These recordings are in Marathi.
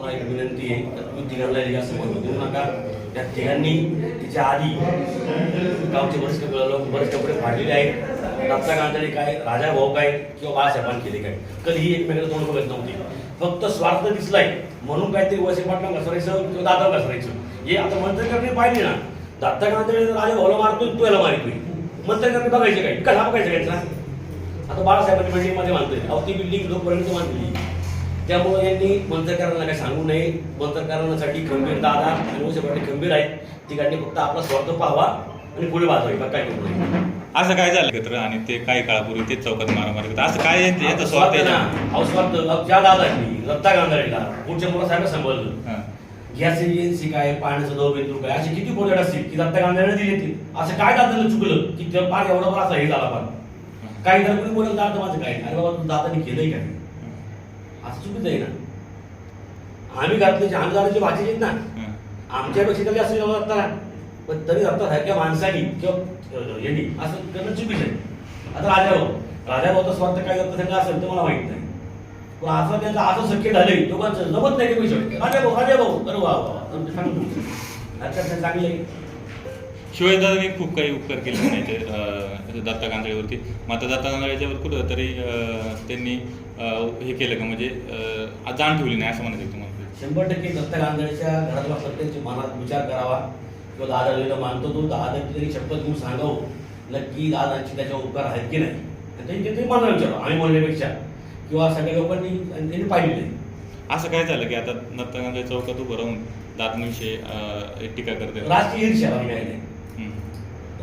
मला एक विनंती आहे तर तुम्ही तिघांना देऊ नका. त्या तिघांनी तिच्या आधी गावचे बरेच लोक बरेच कपडे फाडलेले आहेत. दत्ता गांधळे काय राजा भाऊ काय किंवा बाळासाहेबांनी केले काय? कधीही एकमेकाला तोंड बघत नव्हती. फक्त स्वार्थ दिसलाय. म्हणून काहीतरी वसे पाटला घसरायचं किंवा दादा घसरायचं. हे आता मंत्रकरणी पाहिले ना. दत्ता गांधळे राजा भाऊला मारतोय तू याला मारतोय. मंत्रकरणी बघायचे काय? कसा बघायचं काय? आता बाळासाहेबांनी म्हणजे बिल्डिंगमध्ये मानतोय. अवती बिल्डिंग लोकपर्यंत मानलेली त्यामुळे यांनी मंत्रकारांना काही सांगू नये. मंत्रकारांसाठी खंबीर दादा आणि पाटील खंबीर आहेत. तिघांनी फक्त आपला स्वार्थ पाहावा आणि पुढे बाकी काय करू? नये असं काय झालं? एकत्र आणि ते काही काळापूर्वी तेच चौकात मारामारी करतात असं काय यांचं- स्वार्थ आहे ना? स्वार्थ ज्या दादांनी दत्ता गांधारीला. पुढच्या मुलं साहेब सांभाळलं. गॅस एजन्सी काय पाण्याचं दव बिंदू काय? असे किती प्रोजेक्ट असतील की दत्ता गांधारीने दिले ते. असं काय दादाला चुकलं? की ते पार एवढा बरा असा हे झाला पार काही जर कोणी बोलत दादा माझं काय अरे बाबा तू दादानी केलंय काय? असं चुकीचं आहे ना आम्ही घातले आम्ही दादाची भाजी आहेत ना. आमच्यापेक्षा तरी असं जेव्हा दत्ताला पण तरी दत्ता सारख्या माणसानी किंवा यांनी असं करणं चुकीचं आहे. आता राजाभाऊ राजाभाऊचा स्वार्थ काय दत्त संघ असेल तर मला माहीत नाही. पण असं त्यांचं असं शक्य झालंय दोघांचं जमत नाही ते पैसे राजाभाऊ राजाभाऊ अरे वा वा सांगतो हरकत चांगले शिवाय दादांनी खूप काही उपकार केले अं, दत्ता गांधळीवरती मात्र दत्ता गांधळीच्यावर कुठं तरी त्यांनी हे केलं का? म्हणजे जाण ठेवली नाही असं म्हणायचं तुम्हाला. शंभर टक्के दत्त गांधळीच्या घरातला प्रत्येक मनात विचार करावा. किंवा दादा मानतो तो दादा तरी शपथ घेऊन सांगावं नक्की दादांची त्याच्यावर उपकार आहेत की नाही त्यांनी मला विचारावं आम्ही म्हणण्यापेक्षा किंवा सगळ्या लोकांनी त्यांनी पाहिजे असं काय झालं की आता दत्ता गांधळी चौकात उभं राहून दादांविषयी टीका करते? राजकीय ईर्ष्या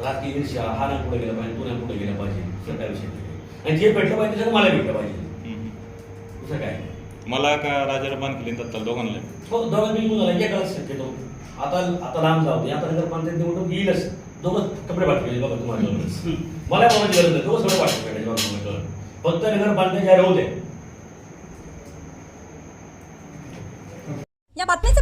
राजकीय ईर्ष्या हा ना पुढे गेला पाहिजे तू ना पुढे गेला पाहिजे. दुसरं काय विषय आणि जे भेटलं पाहिजे त्याच्यात मला भेटलं पाहिजे. दुसरं काय मला का राजाला बांध केली दत्ताला दोघांना? हो दोघांनी निघून झाला. एकालाच शक्यतो. आता आता लांब जाऊ दे. आता नगर पंचायत निवडणूक येईलच. दोघं कपडे पाठवले बघा तुम्हाला. मला बघायची गरज नाही दोघं सगळं पाठवले फक्त नगर पंचायत जाहीर होऊ दे. या बातमीचे